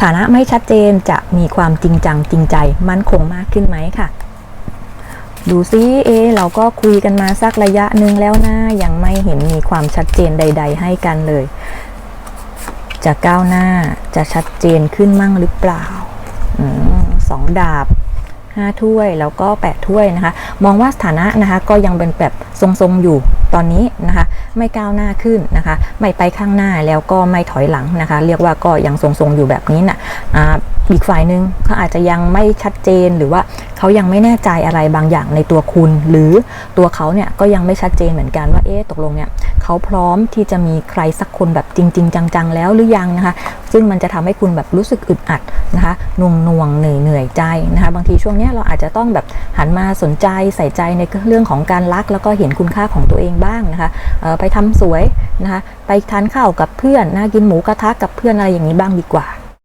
ถานะไม่ชัดเจนจะมีความจริงจังจริงใจมั่นคงมากขึ้นไหมค่ะดูซิเอเราก็คุยกันมาสักระยะหนึ่งแล้วนะยังไม่เห็นมีความชัดเจนใด ๆ ให้กันเลย จะก้าวหน้าจะชัดเจนขึ้นมั่งหรือเปล่าอสองดาบ ห้าถ้วยแล้วก็แปดถ้วยนะคะ มองว่าสถานะนะคะก็ยังเป็นแบบทรงๆอยู่ตอนนี้นะคะ ไม่ก้าวหน้าขึ้นนะคะ ไม่ไปข้างหน้าแล้วก็ไม่ถอยหลังนะคะ เรียกว่าก็ยังทรงๆอยู่แบบนี้นะ่ะอ่าอีกฝ่ายหนึ่งเขาอาจจะยังไม่ชัดเจนหรือว่าเขายังไม่แน่ใจอะไรบางอย่างในตัวคุณ หรือตัวเขาเนี่ยก็ยังไม่ชัดเจนเหมือนกันว่าเอ๊ะตกลงเนี่ย เขาพร้อมที่จะมีใครสักคนแบบจริง ๆ จังๆ แล้วหรือยังนะคะ ซึ่งมันจะทำให้คุณแบบรู้สึกอึดอัดนะคะน่วงน่วงๆเหนื่อยเหนื่อยใจนะคะบางทีช่วงนี้เราอาจจะต้องแบบหันมาสนใจใส่ใจในเรื่องของการรัก แล้วก็เห็นคุณค่าของตัวเองบ้างนะคะไปทำสวยนะคะไปทานข้าวกับเพื่อนนะกินหมูกระทะกับเพื่อนอะไรอย่างนี้บ้างดีกว่า